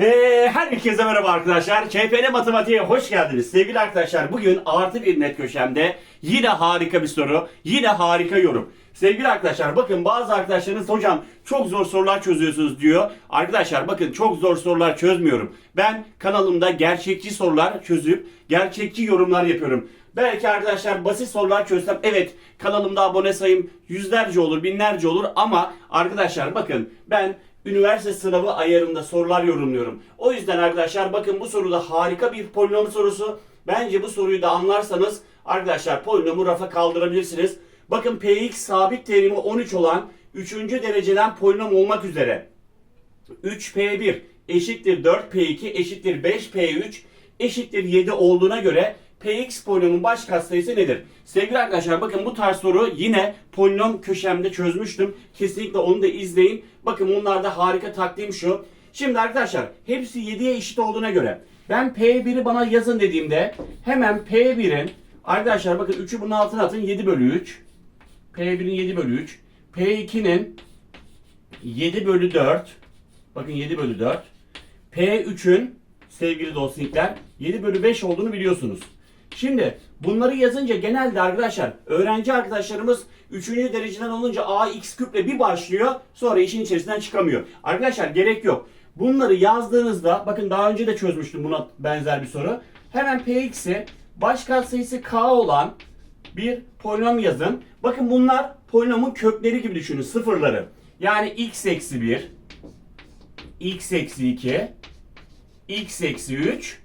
Ve herkese merhaba arkadaşlar. KPN Matematiğe hoş geldiniz. Sevgili arkadaşlar bugün artı bir net köşemde yine harika bir soru, yine harika yorum. Sevgili arkadaşlar bakın bazı arkadaşlarınız hocam çok zor sorular çözüyorsunuz diyor. Arkadaşlar bakın çok zor sorular çözmüyorum. Ben kanalımda gerçekçi sorular çözüp gerçekçi yorumlar yapıyorum. Belki arkadaşlar basit sorular çözsem evet kanalımda abone sayım yüzlerce olur binlerce olur ama arkadaşlar bakın ben üniversite sınavı ayarında sorular yorumluyorum. O yüzden arkadaşlar bakın bu soruda harika bir polinom sorusu. Bence bu soruyu da anlarsanız arkadaşlar polinomu rafa kaldırabilirsiniz. Bakın px sabit terimi 13 olan 3. dereceden polinom olmak üzere 3P1 eşittir 4P2 eşittir 5P3 eşittir 7 olduğuna göre Px polinomun baş katsayısı nedir? Sevgili arkadaşlar bakın bu tarz soru yine polinom köşemde çözmüştüm. Kesinlikle onu da izleyin. Bakın bunlarda harika taktiğim şu. Şimdi arkadaşlar hepsi 7'ye eşit olduğuna göre ben P1'i bana yazın dediğimde hemen P1'in arkadaşlar bakın 3'ü bunun altına atın 7 bölü 3 P1'in 7 bölü 3 P2'nin 7 bölü 4 Bakın 7 bölü 4. P3'ün sevgili dostlar 7 bölü 5 olduğunu biliyorsunuz. Şimdi bunları yazınca genelde arkadaşlar öğrenci arkadaşlarımız 3. dereceden olunca ax küple bir başlıyor sonra işin içerisinden çıkamıyor. Arkadaşlar gerek yok. Bunları yazdığınızda bakın daha önce de çözmüştüm buna benzer bir soru. Hemen px'i baş katsayısı k olan bir polinom yazın. Bakın bunlar polinomun kökleri gibi düşünün sıfırları. Yani x eksi 1, x eksi 2, x eksi 3.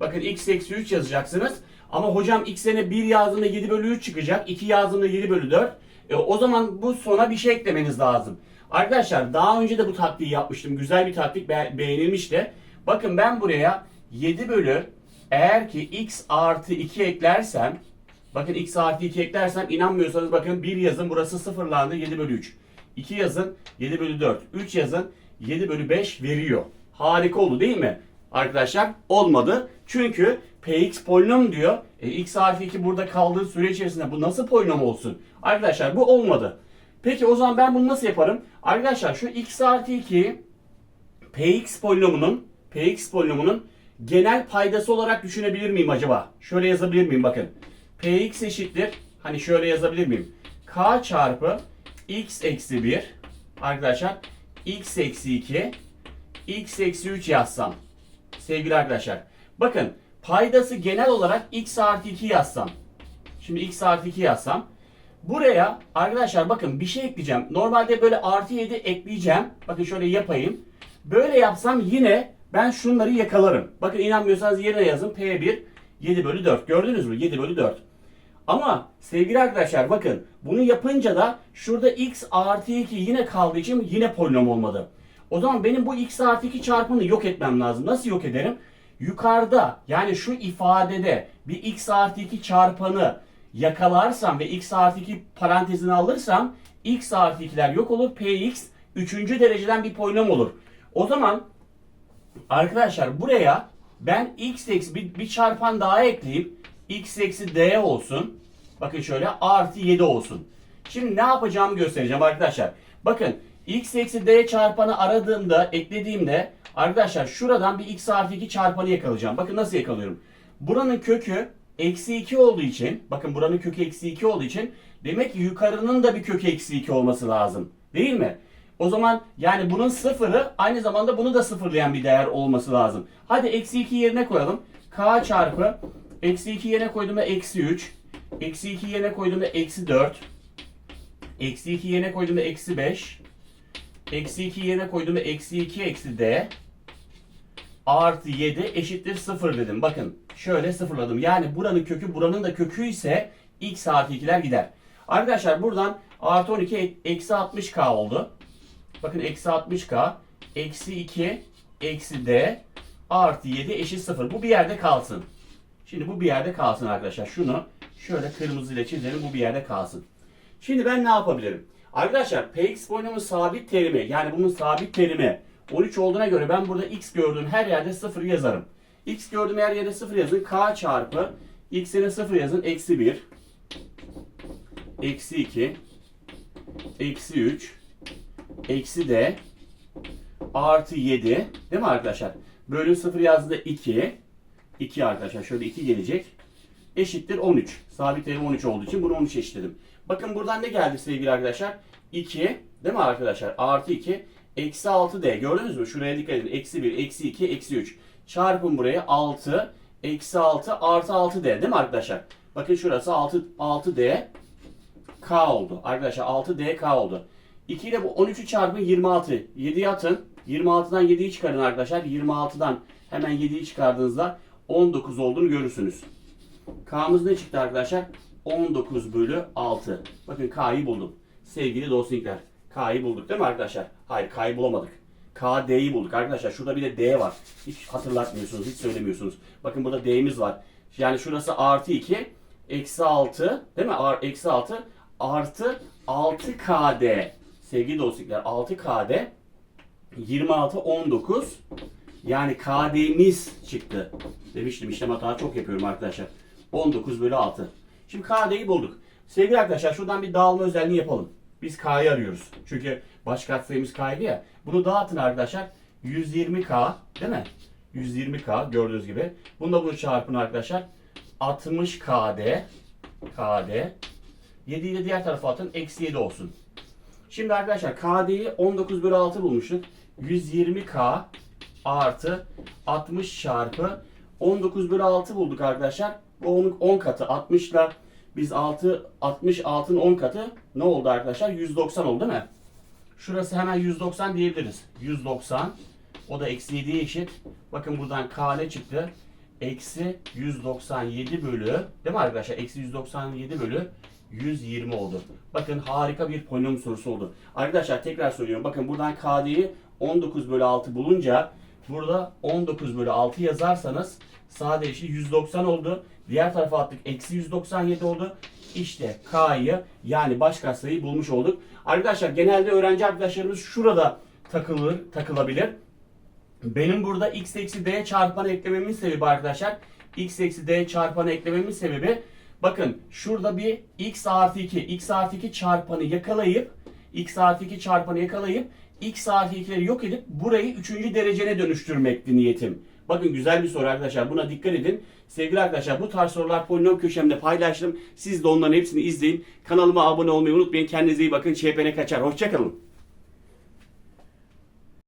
Bakın x eksi 3 yazacaksınız. Ama hocam x'ine 1 yazdığında 7 bölü 3 çıkacak. 2 yazdığında 7 bölü 4. E, o zaman bu sona bir şey eklemeniz lazım. Arkadaşlar daha önce de bu taktiği yapmıştım. Güzel bir taktik be- beğenilmişti. Bakın ben buraya 7 bölü eğer ki x artı 2 eklersem Bakın x artı 2 eklersem inanmıyorsanız bakın 1 yazın burası sıfırlandı 7 bölü 3. 2 yazın 7 bölü 4. 3 yazın 7 bölü 5 veriyor. Harika oldu değil mi? Arkadaşlar olmadı. Çünkü px polinom diyor. E, x artı 2 burada kaldığı süre içerisinde bu nasıl polinom olsun? Arkadaşlar bu olmadı. Peki o zaman ben bunu nasıl yaparım? Arkadaşlar şu x artı 2 px polinomunun px polinomunun genel paydası olarak düşünebilir miyim acaba? Şöyle yazabilir miyim bakın. px eşittir. Hani şöyle yazabilir miyim? k çarpı x eksi 1 arkadaşlar x eksi 2 x eksi 3 yazsam sevgili arkadaşlar. Bakın paydası genel olarak x artı 2 yazsam. Şimdi x artı 2 yazsam. Buraya arkadaşlar bakın bir şey ekleyeceğim. Normalde böyle artı 7 ekleyeceğim. Bakın şöyle yapayım. Böyle yapsam yine ben şunları yakalarım. Bakın inanmıyorsanız yerine yazın. P1 7 bölü 4. Gördünüz mü? 7 bölü 4. Ama sevgili arkadaşlar bakın bunu yapınca da şurada x artı 2 yine kaldığı için yine polinom olmadı. O zaman benim bu x artı 2 çarpımını yok etmem lazım. Nasıl yok ederim? Yukarıda yani şu ifadede bir x artı 2 çarpanı yakalarsam ve x artı 2 parantezini alırsam x artı 2'ler yok olur. px 3. dereceden bir polinom olur. O zaman Arkadaşlar buraya ben x eksi bir, bir çarpan daha ekleyip x eksi d olsun. Bakın şöyle artı 7 olsun. Şimdi ne yapacağımı göstereceğim arkadaşlar. Bakın x eksi d çarpanı aradığımda eklediğimde arkadaşlar şuradan bir x artı 2 çarpanı yakalayacağım. Bakın nasıl yakalıyorum. Buranın kökü eksi 2 olduğu için bakın buranın kökü eksi 2 olduğu için demek ki yukarının da bir kökü eksi 2 olması lazım. Değil mi? O zaman yani bunun sıfırı aynı zamanda bunu da sıfırlayan bir değer olması lazım. Hadi eksi 2 yerine koyalım. K çarpı eksi 2 yerine koyduğumda eksi 3. Eksi 2 yerine koyduğumda eksi 4. Eksi 2 yerine koyduğumda eksi 5. Eksi 2 yerine koyduğumda eksi 2 eksi d. Artı 7 eşittir 0 dedim. Bakın şöyle sıfırladım. Yani buranın kökü buranın da kökü ise x artı 2'ler gider. Arkadaşlar buradan artı 12 ek- eksi 60k oldu. Bakın eksi 60k eksi 2 eksi d artı 7 eşit 0. Bu bir yerde kalsın. Şimdi bu bir yerde kalsın arkadaşlar. Şunu şöyle kırmızıyla çizelim. Bu bir yerde kalsın. Şimdi ben ne yapabilirim? Arkadaşlar px polinomun sabit terimi yani bunun sabit terimi 13 olduğuna göre ben burada x gördüğüm her yerde 0 yazarım. x gördüğüm her yerde 0 yazın. k çarpı x'ine 0 yazın. Eksi 1 eksi 2 eksi 3 eksi d artı 7 değil mi arkadaşlar? Bölü 0 yazdığında 2. 2 arkadaşlar şöyle 2 gelecek. Eşittir 13. Sabit değerim 13 olduğu için bunu 13 eşitledim. Bakın buradan ne geldi sevgili arkadaşlar? 2 değil mi arkadaşlar? Artı 2 eksi 6D gördünüz mü? Şuraya dikkat edin. Eksi 1, eksi 2, eksi 3. Çarpın buraya 6, eksi 6 artı 6D değil mi arkadaşlar? Bakın şurası 6, 6D K oldu. Arkadaşlar 6DK oldu. 2 ile bu 13'ü çarpın 26. 7'yi atın. 26'dan 7'yi çıkarın arkadaşlar. 26'dan hemen 7'yi çıkardığınızda 19 olduğunu görürsünüz. K'mız ne çıktı arkadaşlar? 19 bölü 6. Bakın K'yı buldum. Sevgili dostlar. K'yı bulduk değil mi arkadaşlar? Hayır K'yı bulamadık. K, D'yi bulduk arkadaşlar. Şurada bir de D var. Hiç hatırlatmıyorsunuz, hiç söylemiyorsunuz. Bakın burada D'miz var. Yani şurası artı 2, eksi 6 değil mi? Ar- Eksi 6 artı 6KD. Sevgili dostlar 6KD 26, 19 yani KD'miz çıktı. Demiştim işlem hata çok yapıyorum arkadaşlar. 19 bölü 6. Şimdi KD'yi bulduk. Sevgili arkadaşlar şuradan bir dağılma özelliği yapalım. Biz K'yı arıyoruz. Çünkü baş katsayımız K'ydı ya. Bunu dağıtın arkadaşlar. 120K değil mi? 120K gördüğünüz gibi. Bunu da bunu çarpın arkadaşlar. 60 KD KD 7'yi de diğer tarafa atın. Eksi 7 olsun. Şimdi arkadaşlar KD'yi 19 bölü 6 bulmuştuk. 120K artı 60 çarpı 19 bölü 6 bulduk arkadaşlar. Onun 10 katı. 60 ile biz 6, 66'ın 10 katı ne oldu arkadaşlar? 190 oldu değil mi? Şurası hemen 190 diyebiliriz. 190. O da eksi 7'ye eşit. Bakın buradan K ne çıktı? Eksi 197 bölü değil mi arkadaşlar? Eksi 197 bölü 120 oldu. Bakın harika bir polinom sorusu oldu. Arkadaşlar tekrar söylüyorum. Bakın buradan KD'yi 19 bölü 6 bulunca burada 19 bölü 6 yazarsanız sadece 190 oldu. Diğer tarafa attık. Eksi 197 oldu. İşte K'yı yani baş katsayıyı bulmuş olduk. Arkadaşlar genelde öğrenci arkadaşlarımız şurada takılır, takılabilir. Benim burada x eksi d çarpanı eklememin sebebi arkadaşlar. x eksi d çarpanı eklememin sebebi bakın şurada bir x artı 2 x artı 2 çarpanı yakalayıp x artı 2 çarpanı yakalayıp x artı 2'leri yok edip burayı 3. derecene dönüştürmekti niyetim. Bakın güzel bir soru arkadaşlar. Buna dikkat edin. Sevgili arkadaşlar bu tarz sorular polinom köşemde paylaştım. Siz de onların hepsini izleyin. Kanalıma abone olmayı unutmayın. Kendinize iyi bakın. ÇPN kaçar. Hoşçakalın.